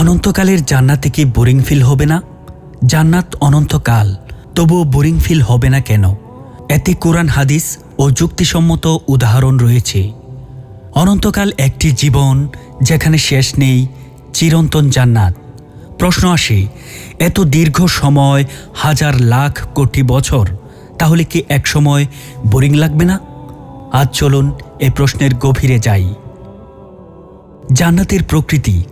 অনন্তকালের জান্নাতে কি boring feel হবে না? জান্নাত অনন্তকাল, তবুও বোরিং ফিল হবে না কেন? এতে কোরআন, হাদিস ও যুক্তিসম্মত উদাহরণ রয়েছে। অনন্তকাল একটি জীবন যেখানে শেষ নেই, চিরন্তন জান্নাত। প্রশ্ন আসে, এত দীর্ঘ সময়, হাজার লাখ কোটি বছর, তাহলে কি একসময় বোরিং লাগবে না? আজ চলুন এ প্রশ্নের গভীরে যাই। জান্নাতের প্রকৃতি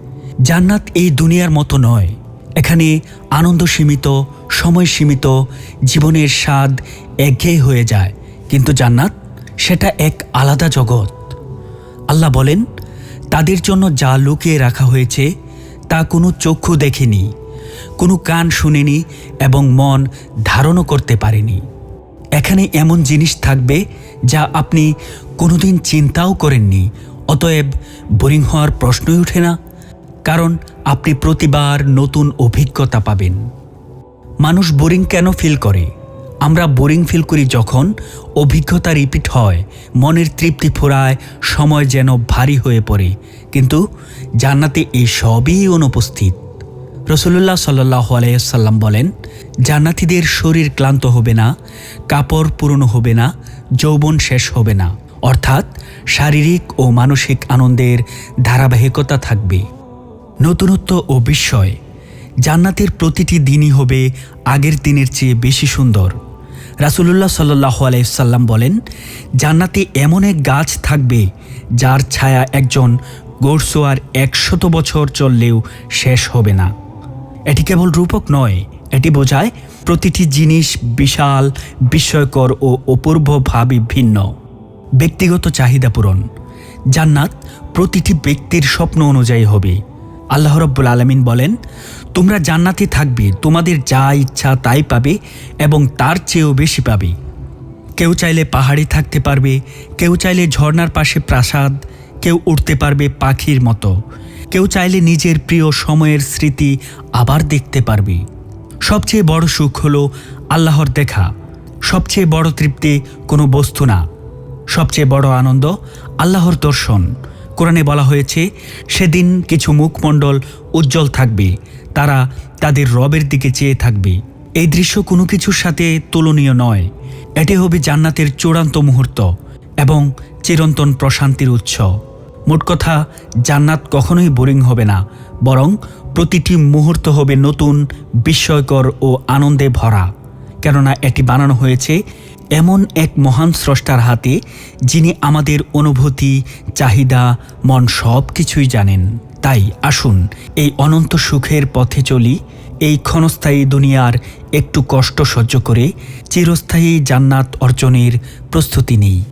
জান্নাত এই দুনিয়ার মতো নয়। এখানে আনন্দ সীমিত, সময় সীমিত, জীবনের স্বাদ একঘেয়ে হয়ে যায়। কিন্তু জান্নাত, সেটা এক আলাদা জগৎ। আল্লাহ বলেন, তাদের জন্য যা লুকিয়ে রাখা হয়েছে, তা কোনো চক্ষু দেখেনি, কোনো কান শুনেনি এবং মন ধারণও করতে পারেনি। এখানে এমন জিনিস থাকবে যা আপনি কোনোদিন চিন্তাও করেননি, অতএব বোরিং হওয়ার প্রশ্নই ওঠে না। কারণ আপনি প্রতিবার নতুন অভিজ্ঞতা পাবেন। মানুষ বোরিং কেন ফিল করে? আমরা বোরিং ফিল করি যখন অভিজ্ঞতা রিপিট হয়, মনের তৃপ্তি ফোরায়, সময় যেন ভারী হয়ে পড়ে। কিন্তু জান্নাতে এই সবই অনুপস্থিত রসুল্লাহ সাল্লাহ আলাইসাল্লাম বলেন, জান্নাতিদের শরীর ক্লান্ত হবে না, কাপড় পুরনো হবে না, যৌবন শেষ হবে না। অর্থাৎ শারীরিক ও মানসিক আনন্দের ধারাবাহিকতা থাকবে। নতুনত্ব ও বিস্ময়। জান্নাতের প্রতিটি দিনই হবে আগের দিনের চেয়ে বেশি সুন্দর। রাসুলুল্লাহ সাল্লাহ আলাইসাল্লাম বলেন, জান্নাতে এমন এক গাছ থাকবে, যার ছায়া একজন গোরসোয়ার একশত বছর চললেও শেষ হবে না। এটি কেবল রূপক নয়, এটি বোঝায় প্রতিটি জিনিস বিশাল, বিস্ময়কর ও অপূর্বভাবে ভিন্ন। ব্যক্তিগত চাহিদা পূরণ। জান্নাত প্রতিটি ব্যক্তির স্বপ্ন অনুযায়ী হবে। আল্লাহ রব্বুল আলমিন বলেন, তোমরা জান্নাতে থাকবে, তোমাদের যা ইচ্ছা তাই পাবে এবং তার চেয়েও বেশি পাবে। কেউ চাইলে পাহাড়ে থাকতে পারবে, কেউ চাইলে ঝর্ণার পাশে প্রাসাদ, কেউ উঠতে পারবে পাখির মতো। কেউ চাইলে নিজের প্রিয় সময়ের স্মৃতি আবার দেখতে পারবে। সবচেয়ে বড় সুখ হলো আল্লাহর দেখা। সবচেয়ে বড় তৃপ্তি কোনো বস্তু না। সবচেয়ে বড় আনন্দ আল্লাহর দর্শন। কোরআনে বলা হয়েছে, সেদিন কিছু মুখমণ্ডল উজ্জ্বল থাকবে, তারা তাদের রবের দিকে চেয়ে থাকবে। এই দৃশ্য কোনো কিছুর সাথে তুলনীয় নয়। এটি হবে জান্নাতের চূড়ান্ত মুহূর্ত এবং চিরন্তন প্রশান্তির উৎস। মোট কথা, জান্নাত কখনোই বোরিং হবে না, বরং প্রতিটি মুহূর্ত হবে নতুন, বিস্ময়কর ও আনন্দে ভরা। কেননা এটি বানানো হয়েছে এমন এক মহান স্রষ্টার হাতে, যিনি আমাদের অনুভূতি, চাহিদা, মন সব কিছুই জানেন। তাই আসুন, এই অনন্ত সুখের পথে চলি, এই ক্ষণস্থায়ী দুনিয়ার একটু কষ্ট সহ্য করে, চিরস্থায়ী জান্নাত অর্জনের প্রস্তুতি নেই।